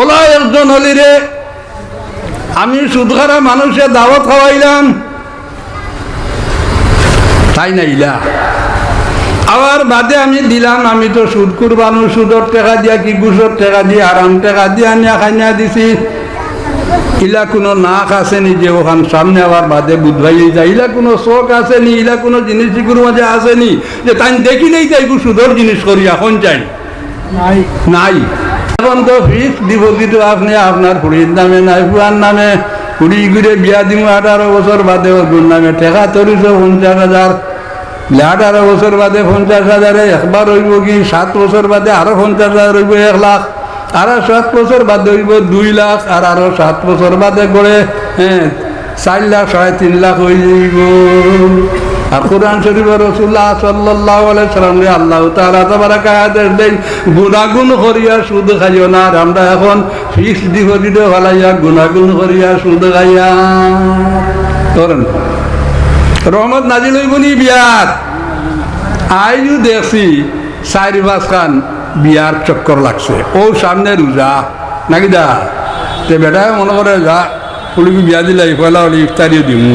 OLA একজন হলি রে আমি সুদখারা মানুষের দাওয়াত খাওয়াইলাম। তাই না ইলা? আবার বাদে আমি দিলাম আমি তো সুদ কুরবানো সুদর টাকা দিয়া কি গুসর টেকা দিয়ে আরাম টাকা দিয়ে আনিয়া খাইনা দিছি। ইলা কোনো নাক আছে নি যে ওখান সামনে আবার বাদে বুধভাই যায়। ইলা কোনো শোক আছে নি ইলা কোনো জিনিস গুরু মাঝে আছে নি যে তাই দেখি দেখিলেই তাই সুদর জিনিস করি এখন চাই? নাই। নাই। এখন তো ফিক্স ডিপোজিট আপনি আপনার খুড়ির নামে নাই পুরার নামে। খুড়ি ঘুরে বিয়া দিমু আঠারো বছর বাদে ওর নামে। টেকা তরিছ পঞ্চাশ হাজার। আঠারো বছর বাদে পঞ্চাশ হাজারে একবার হইব কি? সাত বছর বাদে আরও পঞ্চাশ হাজার হইব এক লাখ। আরও সাত বছর বাদে হইব দুই লাখ, আর আরও সাত বছর বাদে করে হ্যাঁ চার লাখ, সাড়ে তিন লাখ হয়ে যাইব আর কোরআন শরীফ রসুল্লাহ সাল্লাহ সাল্লাম আল্লাহ তালা তোমার কায়াদের দেন গুণাগুণ করিয়া সুদ খাইও না, আর আমরা এখন ফিক্স ডিপোজিট ভালাইয়া গুণাগুণ করিয়া সুদ খাইয়া। করেন রহমত নাজিল হইবনি বিয়ার? আইজু দেখছি পাঁচ খান বিয়ার চক্কর লাগছে। ও সামনে রোজা, নাকি দা? তে বেটা মনে করে, যা পুলিকে বিয়া দিলাই পয়লা হলে ইফতারিও দিমু।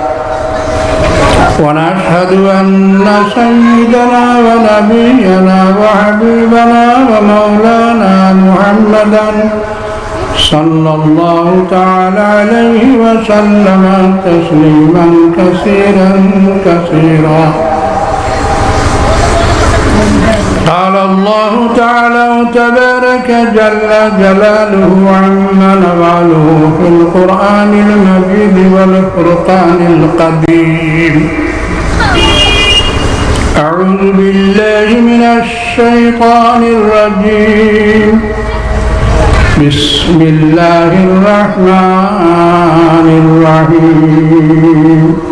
ونشهد أن سيدنا ونبينا وحبيبنا ومولانا محمدا صلى الله تعالى عليه وسلم تسليما كثيرا كثيرا. قال الله تعالى وتبارك جل جلاله عما نفعله في القرآن المجيد والفرقان القديم. أعوذ بالله من الشيطان الرجيم. بسم الله الرحمن الرحيم.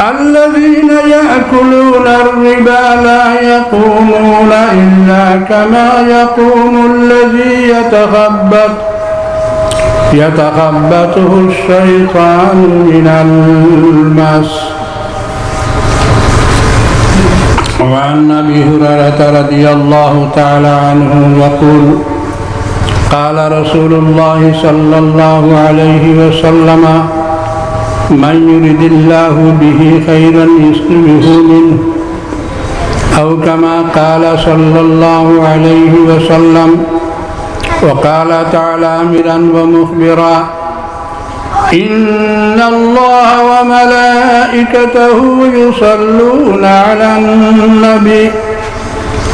الذين يأكلون الربا لا يقومون إلا كما يقوم الذي يتخبط يتخبطه الشيطان من المس. وعن أبي هريرة رضي الله تعالى عنه يقول قال رسول الله صلى الله عليه وسلم من يرد الله به خيرا يسلمه منه أو كما قال صلى الله عليه وسلم وقال تعالى أمرا ومخبرا إن الله وملائكته يصلون على النبي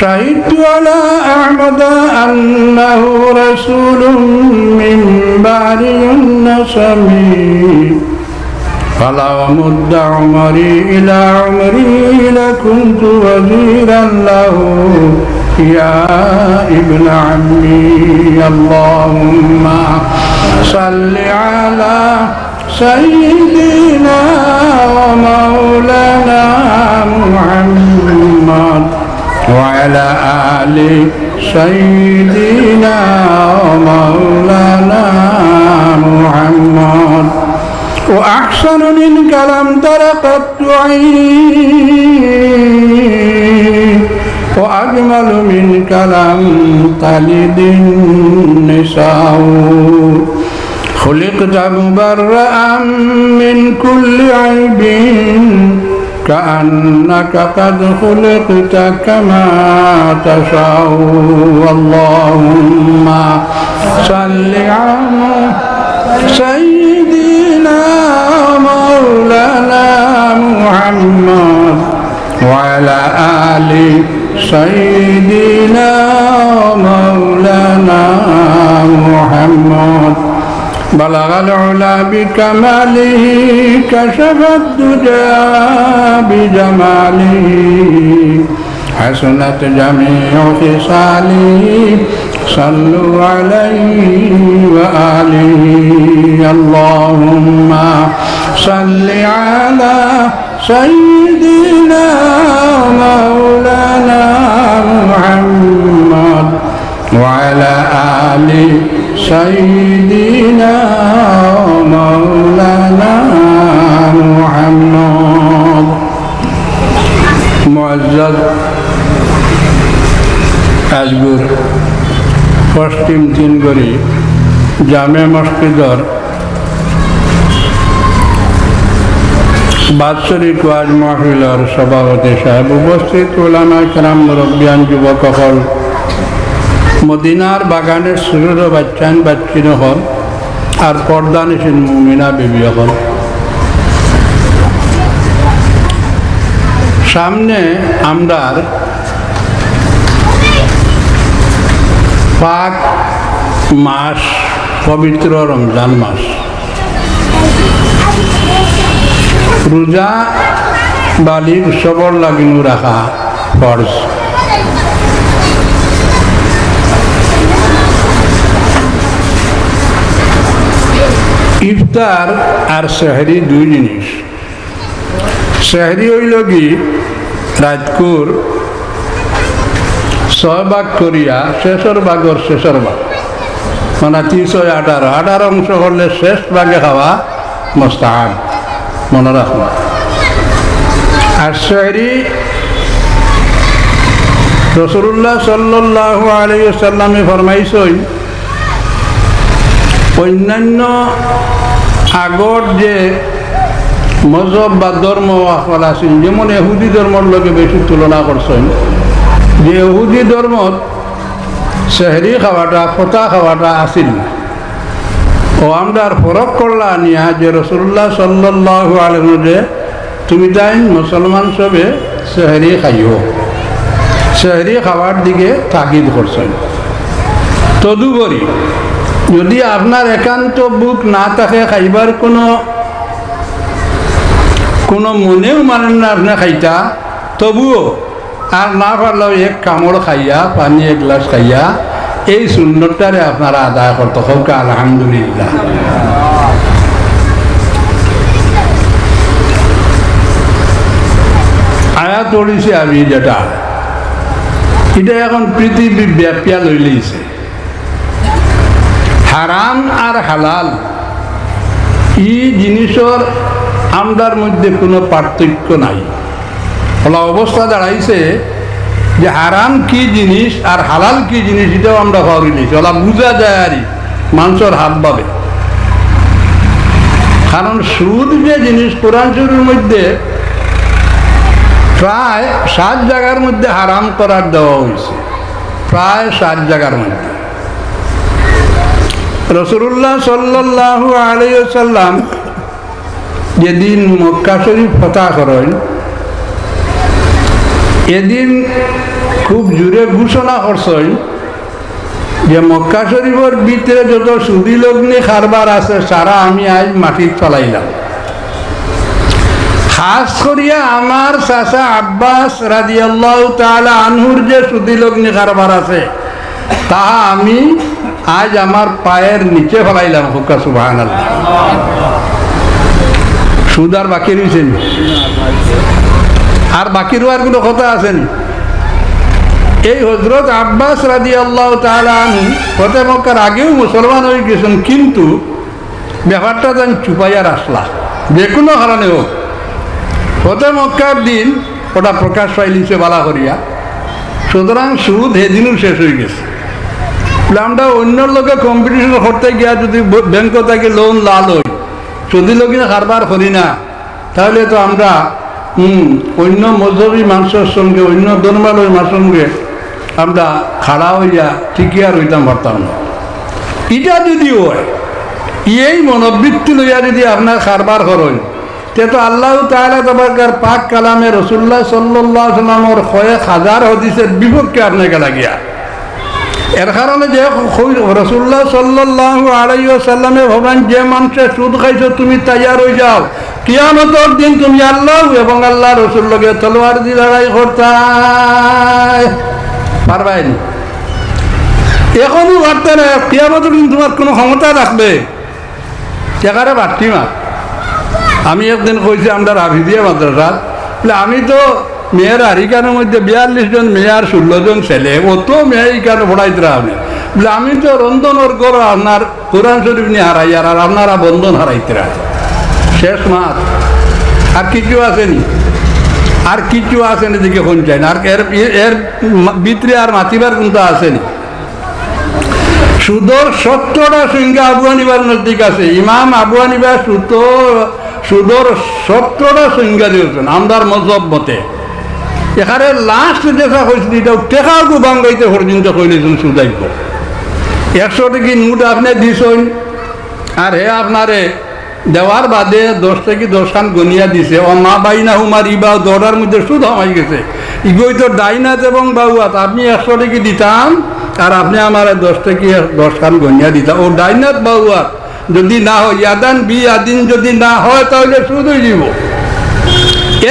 شهدت على أحمد أنه رسول من باري النسم فلو مد عمري إلى عمري لكنت وزيرا له يا ابن عمي اللهم صل على سيدنا ومولانا محمد وعلى آل سيدنا ومولانا محمد. وأحسن منك لم تر عيني وأجمل منك لم تلد النساء. خلقت مبرأ من كل عيب. كأنك قد خلقت كما تشاء اللهم صل على سيدنا مولانا محمد وعلى آل سيدنا مولانا محمد. بلغ العلا بكماله كشف الدجى بجماله. حسنت جميع خصاله صلوا عليه وآله. اللهم صل على سيدنا مولانا محمد. وعلى آل سيدنا مولانا محمد معزز আজগুর পশ্চিম তিনগড়ি জামে মসজিদর বাৎসরিক ওয়াজ মাহফিলর সভাপতি সাহেব উপস্থিত ওলামা কেরাম মুরব্বিয়ান যুবকসকল মদিনার বাগানের সুরর বাচ্চান বাচ্চিন হল আর পর্দা নিশিন মুমিনা বিবি হল সামনে আমরার পাক মাস, পবিত্র রমজান মাস। রোজা বালি উৎসবর লাগিনু রাখা ফর্জ। ইফতার আর সেহরি দুই জিনিস। সেহরি হইল কি? রাজকুর ছয় করিয়া শেষর ভাগর শেষর ভাগ। মানে তিনশো আঠারো। আঠারো অংশ করলে শেষ ভাগে খাওয়া মস্তাহাব। মনে রাখুন আর সেহরি রসুল্লাহ সাল্লাহ আলাইসাল্লামে ফরমাইছই অন্যান্য আগর যে মজহব বা ধর্ম আসল আছিল, যেমন এহুদি ধর্মর লগে বেশি তুলনা করছেন যে এহুদি ধর্মত সেহরি খাওয়াটা ফতা খাওয়াটা আসিল ও আমরা ফরক করলা নিয়া যে রসুল্লাহ সাল্লাহ আলম যে তুমি তাই মুসলমান সবে সেহরি খাইও। সেহরি খাওয়ার দিকে তাকিদ করছেন তদুপরি যদি আপনার একান্ত বুক না থাকে, খাইবার কোনো কোনো মনেও মানেন না আপনি খাইতা, তবুও আর না পারলেও এক কামড় খাইয়া, পানি এক গ্লাস খাইয়া, এই সুন্দরটারে আপনারা আদায় করতে হোক আলহামদুলিল্লাহ। আয়াত পড়িছি আমি যেটা এটা এখন পৃথিবী ব্যাপিয়া লই লইছে হারাম আর হালাল ই জিনিসের আমদার মধ্যে কোনো পার্থক্য নাই। ফলা অবস্থা দাঁড়াইছে যে হারাম কি জিনিস আর হালাল কি জিনিস এটাও আমরা ভাবি নিয়েছি ওলা বোঝা যায় আর মানুষের হাত পাবে কারণ সুদ যে জিনিস কোরআন শরীর মধ্যে প্রায় সাত জায়গার মধ্যে হারাম করার দেওয়া হয়েছে। প্রায় সাত জায়গার মধ্যে। রসুল্লাহ সাল্লাহ আলাইসাল্লাম যেদিন মক্কা শরীফ ফতা করেন, এদিন খুব জোরে ঘোষণা করছেন যে মক্কা শরীফের ভিতরে যত সুদি লগ্নি কারবার আছে, সারা আমি আজ মাটির চলাইলাম। খাস করিয়া আমার চাচা আব্বাস রাজিয়াল্লাহ তাআলা আনহুর যে সুদি লগ্নি কারবার আছে, তাহা আমি আজ আমার পায়ের নিচে ফেলাইলাম, হুকা সুবাহান সুদ আর বাকি রয়েছেন আর বাকি রোয়ার কোনো কথা আছেন এই হজরত আব্বাস রাজি আল্লাহ তালু ফতে মক্কার আগেও মুসলমান হয়ে গেছেন, কিন্তু ব্যাপারটা যেন চুপাইয়ার আসলা যে কোনো কারণে হোক। ফতে মক্কার দিন ওটা প্রকাশ পাইলিছে বালা করিয়া সুতরাং সুদ সেদিনও শেষ হয়ে গেছে। আমরা অন্যর লোকে কম্পিটিশন করতে গিয়া যদি ব্যাংক থেকে লোন লাল হই যদি লোক কারবার করি না, তাহলে তো আমরা অন্য মজুরি মানুষের সঙ্গে, অন্য ধর্মালয় মানুষের সঙ্গে আমরা খাড়া হইয়া ঠিকই আর হইতাম পারতাম না। এটা যদি হয়, এই মনোবৃত্তি লইয়া যদি আপনার কারবার করেন, তে তো আল্লাহ তাহলে তোমার পাক কালামে রসুল্লাহ সাল্লাহ সাল্লামর কয়েক হাজার হদিসের বিপক্ষে আপনাকে লাগিয়া। এর কারণে যে রসুল্লাহ সাল্লাহ আড়াইয় সাল্লামে ভবান যে মানুষের সুদ খাইছো, তুমি তৈয়ার হয়ে যাও। কিয়ামতর দিন তুমি আল্লাহ এবং আল্লাহ রসুল্লকে তলোয়ার দিয়ে লড়াই করতাই পারবাইনি এখনও পারতে না কিয়ামতর দিন তোমার কোনো ক্ষমতা রাখবে সেখানে পারছি মা? আমি একদিন কইছি, আমরা রাভিদিয়া মাদ্রাসাত বলে, আমি তো মেয়ের হারিকানের মধ্যে বিয়াল্লিশ জন মেয়ার ষোলো জন ছেলে। অত মেয়ে ইকানে পড়াইতে আপনি বলে, আমি তো রন্ধনের করো আপনার কোরআন শরীফ নিয়ে হারাই আর আপনারা বন্ধন হারাইতে শেষ মাস আর কিছু আসেনি। আর কিছু আসেনি দিকে কোন চাই না। আর এর এর ভিতরে আর মাতিবার কিন্তু আসেনি। সুদর সত্তরটা সংখ্যা আবু হানিবার নজদিক আছে। ইমাম আবু হানিবা সুতর সুদর সত্তরটা সংখ্যা দিয়েছেন। আমদার মজব মতে। এখানে লাস্ট দেখা হয়েছিল এটা টেকা গুবাং গাইতে পর্যন্ত কইলেছেন সুদাইব একশো টাকি নোট আপনি দিছেন, আর হে আপনারে দেওয়ার বাদে দশ থেকে দশ খান গনিয়া দিছে। ও মা বাইনা হুমার ইবা দৌড়ার মধ্যে সুদ হমাই গেছে। ইগোই তো ডাইনাত এবং বাউয়াত, আপনি একশো টাকি দিতাম, আর আপনি আমার দশ থেকে দশ খান গনিয়া দিতাম ও ডাইনাত বাউয়াত, যদি না হয়, ইয়াদান বি আদিন যদি না হয়, তাহলে সুদ হয়ে যাব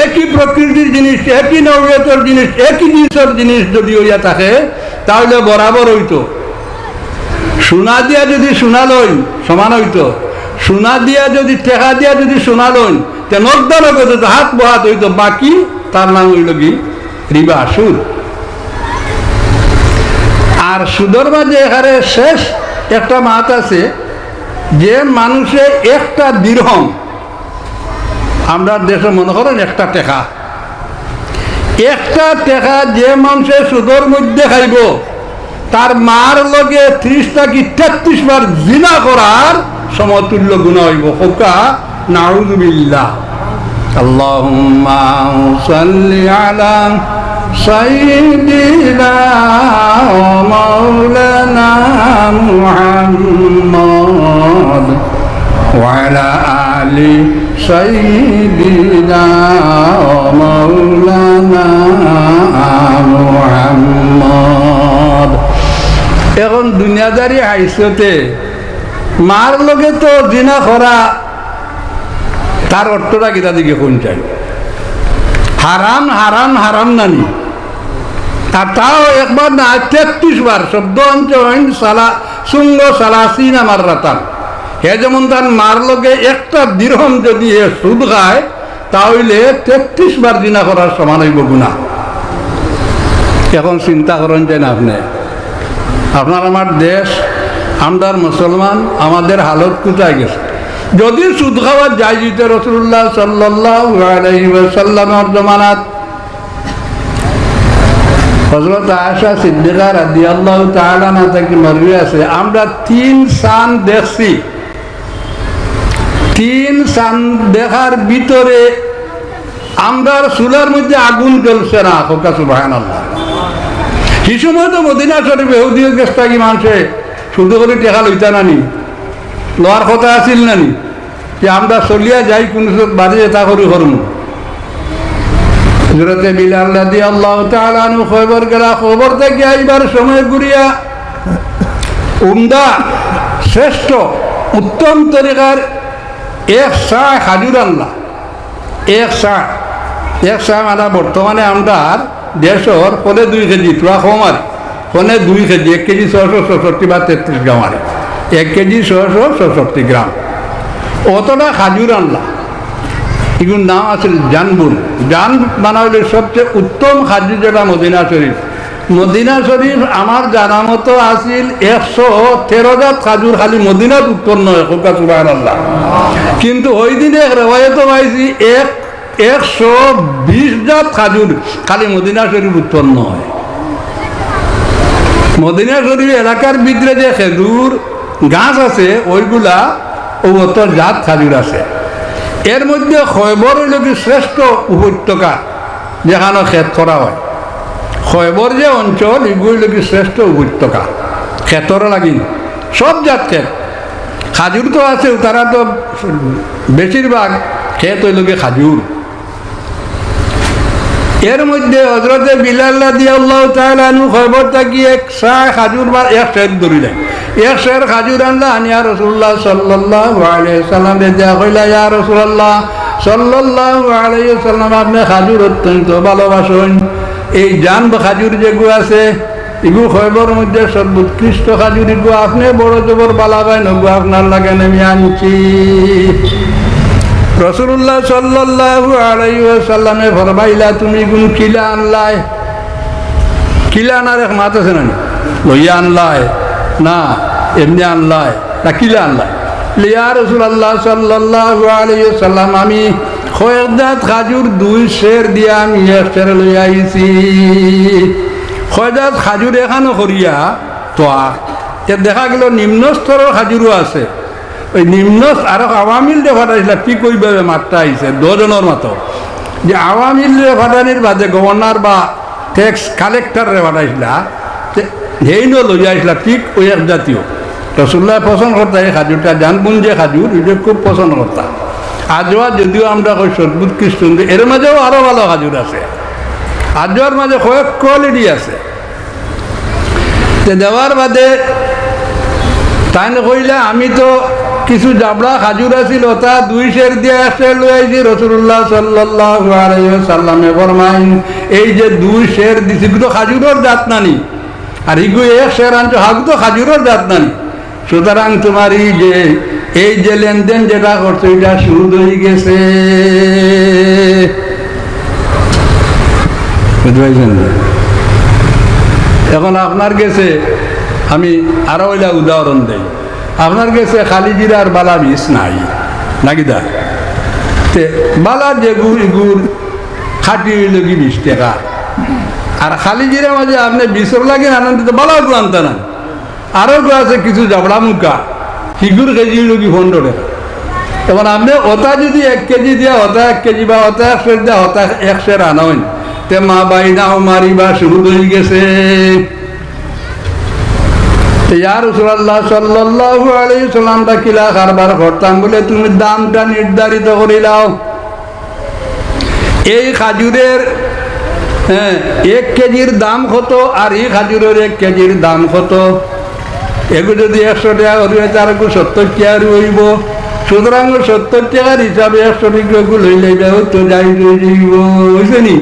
একই প্রকৃতির জিনিস, একই নবীয়তের জিনিস, একই জিনিসের জিনিস যদি হইয়া থাকে, তাহলে বরাবর হইতো। সোনা দিয়া যদি সোনা লইন সমান হইতো। সোনা দিয়া যদি টেকা দিয়া যদি সোনা লইন তে হাত বহাত হইতো, বাকি তার নাম হইল কি? রিবা সুদ আর সুদর মাঝে এখানে শেষ একটা মাত আছে, যে মানুষে একটা দীর্ঘম আমরা দেশে মনে করেন একটা টেকা একটা টেকা যে মানুষের সুদর মধ্যে খাইব তার মার লগে ত্রিশটা কি তেত্রিশ বার জিনা করার সমতুল্য গুণা হইব হোকা নাউজুবিল্লাহ اللهم صل على سيدنا ومولانا محمد وعلى آل سيدنا ومولانا محمد এখন দুনিয়াদারি হাইসতে মার লগে তো জিনা করা তার অর্থটা কিতা দিকে কোন চাই হারাম হারাম হারাম নানি আর তাও একবার না তেত্রিশ বার শব্দ অঞ্চল সালা সুঙ্গ সালাসিন আমার রাতান হে যেমন তার মার লগে একটা দীর্ঘম যদি এ সুদ খায় তাহলে তেত্রিশ বার দিনা করার সমান হইব গুণা এখন চিন্তা করেন যে না আপনি আপনার আমার দেশ, আমদার মুসলমান, আমাদের হালত কোথায় গেছে? যদি সুদ খাওয়া যায় যেতে রসুল্লাহ সাল্লাহ সাল্লামের জমানাত। হজরত আয়সা সিদ্দিকা রাদি আল্লাহ তালানা থেকে মরবি আছে, আমরা তিন সান দেখছি। তিন চান দেখার ভিতরে আমরা চুলার মধ্যে আগুন জ্বলছে না খোকা সুবাহান আল্লাহ কি সময় তো মদিনা শরীফ এহুদিও গেছটা কি মানুষে শুধু করে টেকা লইতা নানি লোয়ার কথা আছিল নানি যে আমরা চলিয়া যাই, কোন বাড়ি এটা করি করম। হজরতে বিলাল রাদি আল্লাহ তালানু খবর গেলা, খবর থেকে আইবার সময় ঘুরিয়া উমদা শ্রেষ্ঠ উত্তম তরিকার এক চা হাজুর আল্লাহ। এক চা এক চা মানে বর্তমানে আমরা দেশর ফলে দুই কেজি তোরা কম আর ফলে দুই কেজি, এক কেজি ছশো ছষট্টি বা তেত্রিশ গ্রাম আর। এক কেজি ছশো ছষট্টি গ্রাম। অতটা খাজুর আনলা এগুলোর নাম আছিল জানবুর জান বানাইলে সবচেয়ে উত্তম খাদ্য যেটা মদিনা শরীফ। মদিনা শরীফ আমার জানা মতো আছিল একশো তেরো জাত খাজুর খালি মদিনাত উৎপন্ন হয় আল্লাহ কিন্তু ওই দিনে রেওয়ায়ত পাইছি, এক, একশো বিশ জাত খাজুর খালি মদিনা শরীফ উৎপন্ন হয়। মদিনা শরীফ এলাকার ভিতরে যে খেজুর গাছ আছে, ওইগুলা ও জাত খাজুর আছে। এর মধ্যে খয়বর শ্রেষ্ঠ উপত্যকা, যেখানে ক্ষেত করা হয়। খয়বর যে অঞ্চল, এগুলো কি শ্রেষ্ঠ উপত্যকা। ক্ষেতর লাগিন। সব জাত ক্ষেত খাজুর তো আছে, তারা তো বেশিরভাগ ক্ষেত হইল কি খাজুর। এর মধ্যে হজরতে বিলাল্লা দিয়ে আল্লাহ তালু খবর থাকি এক শাহ খাজুর বা এক শের ধরিলেন। এক শের খাজুর আনলা আনিয়া রসুল্লাহ সাল্লাহ সাল্লাম দেয়া কইলা, ইয়া রসুল্লাহ সাল্লাহ সাল্লাম আপনি খাজুর অত্যন্ত ভালোবাসেন। এই জান বা খাজুর যেগু আছে, ইগু খবর মধ্যে সর্বোৎকৃষ্ট খাজুর ইগু আপনি বড় জবর বালাবাই নগু আপনার লাগে নেমে আনছি। রসুল্লাহ সাল্লাল্লাহু আলাইহি সাল্লামে ফরমাইলা, তুমি কোন কিলা আনলাই? কিলা আনার এক মাত আছে না লইয়া আনলাই? না, এমনি আনলাই। না কিলা আনলাই? লিয়া রসুল্লাহ সাল্লাল্লাহু আলাইহি সাল্লাম আমি খয়দাত খাজুর দুই শের দিয়া আমি এক শের লইয়া আইছি। খয়দাত খাজুর এখানো করিয়া তো এর দেখা গেল নিম্ন স্তরের খাজুরও আছে। ওই নিম্ন আরও আওয়ামিল রে ফাটাইছিল কি কইবে মাত্রা আইছে দুজনের মতো যে আওয়ামিল রে ফাটানির বাদে গভর্নর বা ট্যাক্স কালেক্টর রে ফাটাইছিল সেই নো লই আইছিল ঠিক ওই এক জাতীয়। রসুল্লাহ পছন্দ করতা এই খাজুরটা জানবুন যে খাজুর এটা খুব পছন্দ করতা আজওয়া যদিও আমরা কই সদ্ভুত কৃষ্ণ এর মাঝেও আরও ভালো খাজুর আছে। আজওয়ার মাঝে কয়েক কোয়ালিটি আছে। দেওয়ার বাদে তাই কইলে আমি তো কিছু জাবড়া খাজুর আছিল তা দুই শের দিয়ে এক শের লই আইছি রসুল্লাহ সাল্লাহ সাল্লামে ফরমাইন, এই যে দুই শের দিছি তো খাজুরের জাত নানি। আর ইগু এক শের আনছো হাগু তো খাজুরের জাত নানি। সুতরাং তোমার এই যে এই যে লেনদেন যেটা করছ, এটা সুদ হয়ে গেছে। এখন আপনার গেছে আমি আরও ওইলা উদাহরণ দেই। আপনার কাছে খালি জিরার বালা বিষ নাই, নাকি দা? তে বালা যে গুড় গুড় খাটি কি বিশ টাকা? আর খালি জিরা মাঝে আপনি বিশর লাগে আনন্দিত বালা গু আনতে না। আরও গু আছে, কিছু জাবড়া মুখা। হিগুর কেজি কি পনেরো টাকা তখন আপনি ওটা যদি এক কেজি দিয়া হতা এক কেজি বা ওটা এক সের দিয়া ওটা এক সের আনইন তে মা বাই নাও মারি বা শুরু হয়ে গেছে। রসুল্লাহ সাল্লাল্লাহু আলাইহি সাল্লামটা কিলা কারবার করতাম বলে, তুমি দামটা নির্ধারিত করিলাও এই খাজুরের হ্যাঁ এক কেজির দাম কত আর এই খাজুরের এক কেজির দাম কত? এগুলো যদি একশো টাকা করিবে তার সত্তর টাকা রইব সুতরাং সত্তর টাকার হিসাবে একশো টাকা লইলে যাও তো যাই যাইব বুঝছে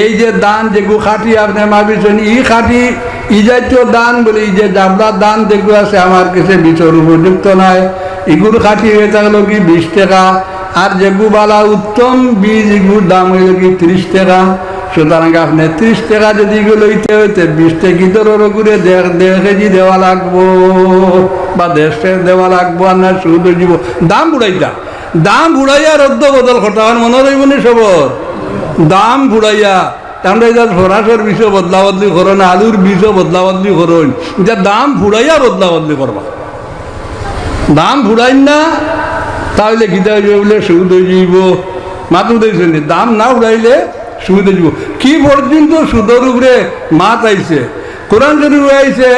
এই যে দান যেগু খাটি আপনি মাবিছেন ই খাটি, ই জাতীয় দান বলে যে জাবলার দান যেগুলো আছে আমার কাছে বিচার উপযুক্ত নয় এগুলো খাটি হয়ে থাকল কি বিশ টাকা, আর যেগু বালা উত্তম বীজ এগুলোর দাম হইল কি ত্রিশ টাকা। সুতরাং আপনি ত্রিশ টাকা যদি লইতে হইতে, বিশ টাকি ধরো করে দেড় দেড় কেজি দেওয়া লাগবো? বা দেড় দেওয়া লাগবো? আর না সুদ দিব? দাম বুড়াইতা দাম বুড়াইয়া রদ্দ বদল করতে মনে রইব নি সবর দাম বুড়াইয়া। আমরা এটা সরাসর বিষয় বদলা বদলি করো না, আলুর বিষয় বদলা বদলি করুন যা দাম ফুড়াইয়া বদলা বদলি করবা। দাম ফুড়াইন না, তাহলে গীতা হইবে বলে সুদ হয়ে যাইব? মাতু দেখছেন দাম না উড়াইলে হয়ে যাব কি পর্যন্ত সুদের উপরে মাত আইছে। কোরআন শরীফ আইছে,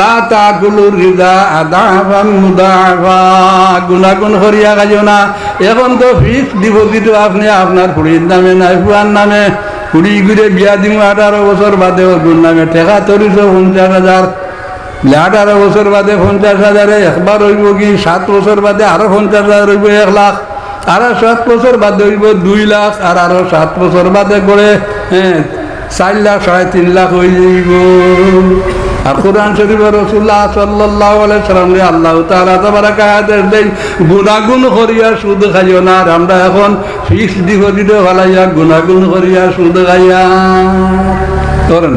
লা তাকুলুর রিদা আদাফান মুদাফা গুনাগুন করিয়া কাজো না। এখন তো ফিক্স ডিপোজিট আপনি আপনার খুঁড়ির নামে নাই ফুয়ার নামে। কুড়ি ঘুরে বিয়া দিম আঠারো বছর বাদে ওর নামে। টেকা তরিছো পঞ্চাশ হাজার। আঠারো বছর বাদে পঞ্চাশ হাজারে একবার হইব কি? সাত বছর বাদে আরও পঞ্চাশ হাজার হইব এক লাখ। আরও সাত বছর বাদে হইব, দুই লাখ আর আরও সাত বছর বাদে করে হ্যাঁ চার লাখ, সাড়ে তিন লাখ হয়ে যাইব। আর কোরআন শরীফ রসুল্লাহ সাল্লাহ সাল্লাম আল্লাহ তালা তোমার গুণাগুণ করিয়া সুদ খাইও না, আর আমরা এখন ফিক্স ডিপোজিট ভালাইয়া গুণাগুণ করিয়া সুদ খাইয়া। করেন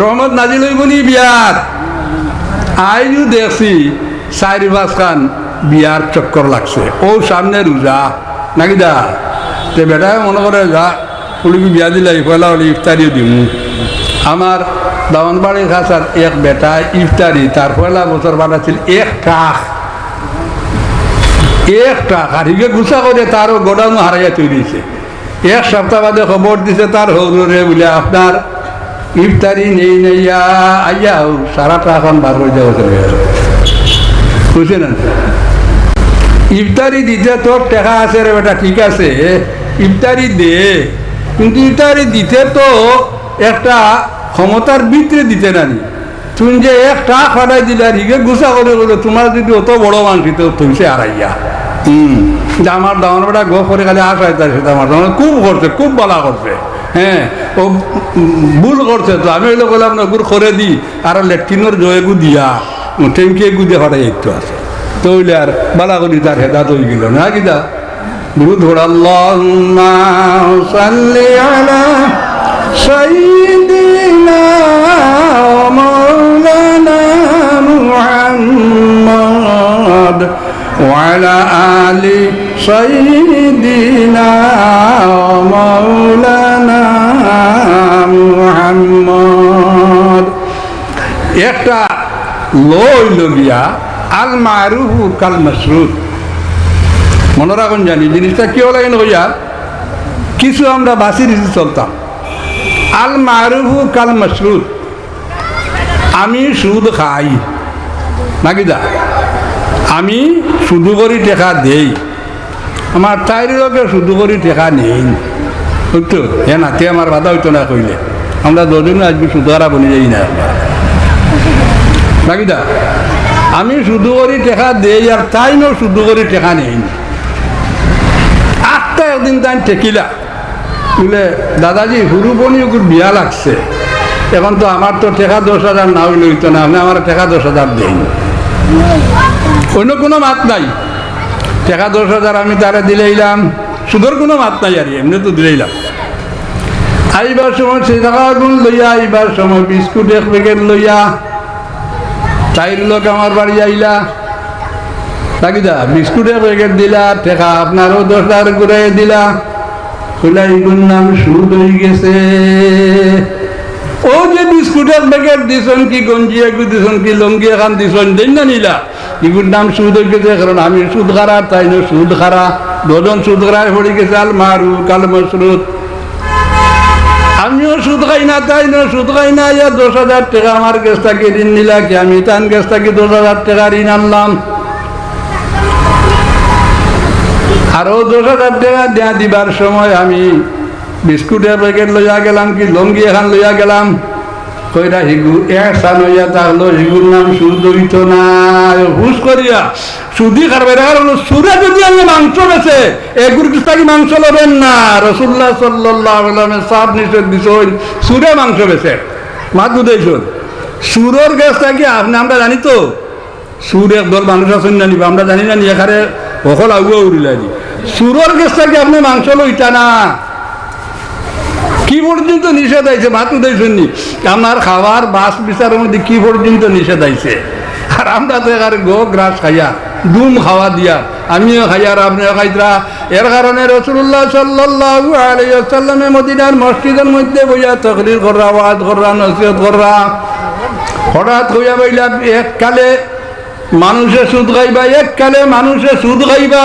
রহমত নাজিল হইবনি বিয়ার? আইজু দেখছি, চারি পাঁচ খান বিয়ার চক্কর লাগছে। ও সামনে রোজা নাকি দা তে বেটায় মনে করে যা পুলিবি বিয়া দিলাই পয়লা হলে ইফতারিও দিমু আমার দাওয়ানবাড়ির খাসার এক বেটা ইফতারি তার পয়লা বছর বাটা ছিল এক কাক একটা কারিগে গুছা করে তারও গোডাউন হারাইয়া তৈরিছে এক সপ্তাহ বাদে খবর দিছে তার হৌরে বলে আপনার ইফতারি নেই নেইয়া আইয়া সারাটা এখন বার হয়ে যাওয়া বুঝছেন ইফতারি দিতে তোর টেকা আছে রে বেটা ঠিক আছে? ইফতারি দে কিন্তু ইফতারি দিতে তো একটা ক্ষমতার ভিতরে দিতে নানি তুমি যে একটা ফাটাই দিলা রিগে গুছা করে বলো তোমার যদি অত বড় মাংস তো তুলছে আড়াইয়া হুম। যে আমার দাওয়ান বেটা গো করে খালি আসাই তার সাথে আমার দাওয়ান খুব করছে খুব বলা করছে হ্যাঁ? ও ভুল করছে তো আমি হইলে বললাম না গুড় করে দিই আর লেট্রিনের জয়েগু দিয়া টেঙ্কিয়ে গুদে হঠাই একটু আছে। তো হইলে আর বালা করি তার হেদাত হয়ে গেল না কিতা দুধ আল্লাহুম্মা সাল্লি আলা সাইয়্যিদিনা ওয়া মাওলানা মুহাম্মদ وعلى آل سيدنا ومولانا محمد একটা লই লগিয়া আল মারুফু কাল মসরুদ মনে রাখুন জানি, জিনিসটা কি হলো কেন হইয়া? কিছু আমরা বাসি রিসি চলতাম। আল মারুফু কাল মসরুদ আমি সুদ খাই। নাকি দা আমি শুধু করি টেকা দেই। আমার তাইর লোকে শুধু করি টেকা নেই। বুঝতো হে নাতে আমার বাধা হইতো না কইলে। আমরা দুজন আজকে সুধারা বনে যাই না। নাকি দা আমি শুধু করি টেকা দেই আর তাই নো শুধু করি টেকা নেই। আটটা একদিন তাই টেকিলা। বলে, দাদাজি হুরু বনি ওগুর বিয়া লাগছে। এখন তো আমার তো টেকা দশ হাজার না হইলে হইতো না আপনি আমার টেকা দশ হাজার দেন অন্য কোনো মাত নাই। টাকা দশ হাজার আমি তারা দিলেইলাম। সুদর কোনো মাত নাই আর এমনি তো দিলেইলাম। আইবার সময় সে টাকা গুণ লইয়া, আইবার সময় বিস্কুট এক প্যাকেট লইয়া চাইর লোক আমার বাড়ি আইলা। দা বিস্কুটের এক প্যাকেট দিলা টেকা আপনারও দশ হাজার করে দিলা। কইলা এগুলোর নাম সুদ হয়ে গেছে। ও যে বিস্কুটের প্যাকেট দিছন কি গঞ্জি একটু দিছন কি লঙ্গি, এখান দিছন, দেন না নিলা। নাম সুদ হয়ে গেছে, কারণ আমি সুদ খারা, তাই না সুদ খারা। দুজন সুদ খারায় পড়ে গেছে আল মারু কাল মসরুদ আমিও সুদ খাই না তাই না সুদ খাই না ইয়া দশ হাজার টাকা আমার গ্যাস থাকি ঋণ নিলা কি? আমি তান গ্যাস থাকি দশ হাজার টাকা ঋণ আনলাম। আরও দশ হাজার টাকা দেয়া দিবার সময় আমি বিস্কুটের প্যাকেট লইয়া গেলাম কি? লঙ্গি এখান লইয়া গেলাম। কইরা হিগু এক সান হইয়া থাকল হিগুর নাম সুদ হইত না হুস করিয়া, সুদি খারবে কারণ সুরে যদি আমি মাংস বেছে এগুর কি মাংস লবেন না? রসুল্লাহ সাল্লাহ সাপ নিষেধ দিছ সুরে মাংস বেছে। মাত বুঝেছুন সুরর গ্যাসটা কি আপনি আমরা জানি তো। সুর একদল মানুষ আছেন জানি আমরা জানি না এখানে অকল আগুয়া উড়িলাই সুরর গ্যাসটা কি আপনি মাংস লইতা না। কি পর্যন্ত নিষেধ আইছে মাতু দেয় শুননি। আমার খাবার বাস বিচারের মধ্যে কি পর্যন্ত নিষেধ আইছে। আর আমরা তো এখানে গো গ্রাস খাইয়া, দুম খাওয়া দিয়া, আমিও খাইয়ার আপনিও খাইতরা। এর কারণে রসুল্লাহ সাল্লাল্লাহু আলাইহি ওয়াসাল্লামে মদিনার মসজিদের মধ্যে বইয়া তকরির কররা, ওয়াজ কররা, নসিহত কররা। হঠাৎ হইয়া বইলা এককালে মানুষে সুদ খাইবা, এককালে মানুষে সুদ খাইবা।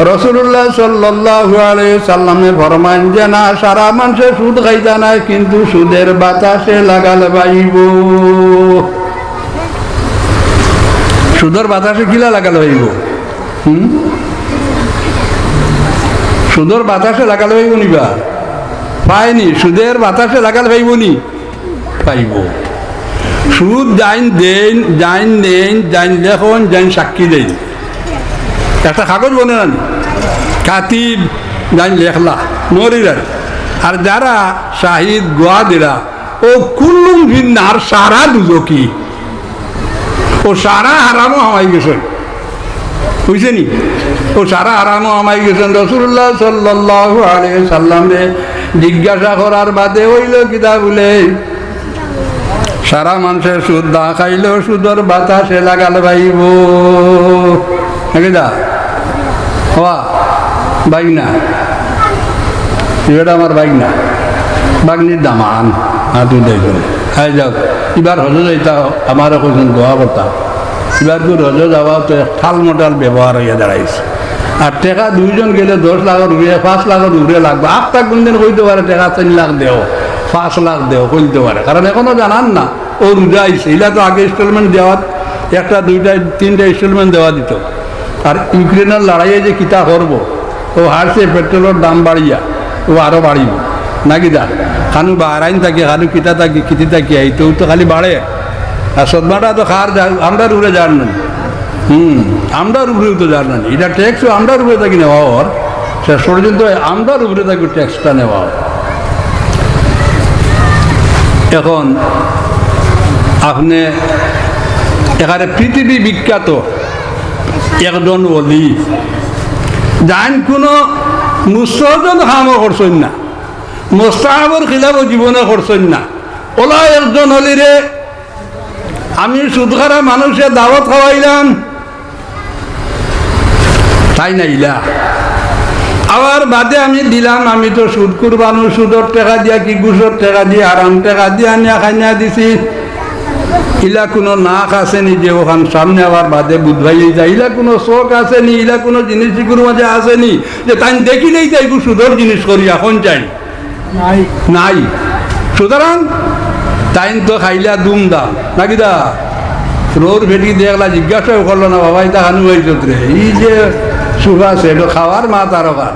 রসুল্লাহ সাল্লাহ সাল্লামে ফরমান যে, না, সারা মানুষে সুদ খাইতা না কিন্তু সুদের বাতাসে লাগাল পাইব। সুদের বাতাসে কিলা লাগাল পাইব? হুম? সুদের বাতাসে লাগাল পাইব নিবা পায়নি সুদের বাতাসে লাগাল পাইব নি? পাইব। সুদ জাইন দেন জাইন দেন জাইন লেখন জাইন সাক্ষী দেন একটা কাগজ বনে আনি। কাতিব জানি লেখলা, মরিরা আর যারা শাহিদ গোয়া দিরা ও কুল্লুম ভিন্ন আর সারা দুজকি। ও সারা হারামও হামাই গেছেন। বুঝছেনি? ও সারা হারামও হামাই গেছেন। রসুল্লাহ সাল্লাহ আলিয়া সাল্লামে জিজ্ঞাসা করার বাদে হইল কিতা বলে? সারা মানুষের সুদ দা খাইল সুদর বাতাসে লাগাল ভাইব। দা? হওয়া বাইক না এটা আমার বাইক না বাগনির দামান হাতু দেখুন খাই যাও এবার হজ যাইতা আমারও কৈছেন গোয়া করতাম এবার তোর হজ যাওয়া তো ঠাল মটাল ব্যবহার হইয়া দাঁড়াইছে আর টেকা দুইজন গেলে দশ লাখের উড়ে পাঁচ লাখের উড়ে লাগবে। আটটা কোনদিন কইতে পারে টেকা তিন লাখ দেও পাঁচ লাখ দেও কইতে পারে কারণ এখনও জানান না ও রুজা আইছে এগুলা তো আগে ইনস্টলমেন্ট দেওয়াত একটা দুইটা তিনটা ইনস্টলমেন্ট দেওয়া দিত। আর ইউক্রেনের লড়াইয়ে যে কিতা করব, ও হারছে, পেট্রোলের দাম বাড়িয়া, ও আরও বাড়িব। নাকি দা খানু বাহারাইন থাকে, খানু কিতা থাকি, কিতি থাকি, এই তো খালি বাড়ে। আর সদমাটা তো খার আমরার উপরে যার না হুম আমরার উপরেও তো যার না এটা ট্যাক্সও আমরার উপরে থাকি নেওয়া ওর শেষ পর্যন্ত আমরার উপরে থাকি, ট্যাক্সটা নেওয়া। এখন, আপনি এখানে পৃথিবী বিখ্যাত। একজন অলি যান কোনো মুসরজন হামও করছেন না। মোস্তাহাবর খিলাফ জীবনে করছেন না। ওলা একজন হলিরে আমি সুদখারা মানুষে দাওয়াত খাওয়াইলাম। তাই না ইলা? আবার বাদে আমি দিলাম, আমি তো সুদ কুরবানো, সুদর টাকা দিয়া কি ঘুষর টেকা দিয়ে আরাম টেকা দিয়ে আনিয়া খাইনা দিছি। ইলা কোনো নাক আসেনি যে ওখান সামনে আবার বাদে বুধভাই যায় ইলা কোনো চোখ আসেনি ইলা কোনো জিনিস ইগুর মাঝে আসেনি যে তাই দেখিলেই তাই সুদর জিনিস করি এখন চাই। নাই। নাই। সুতরাং তাই তো খাইলা দুম দাম নাকি দা? রোর ভেটি দেখলা জিজ্ঞাসাও করল না বাবা এটা হানু হয়েছে রে এই যে আছে এটা খাওয়ার মা তারকার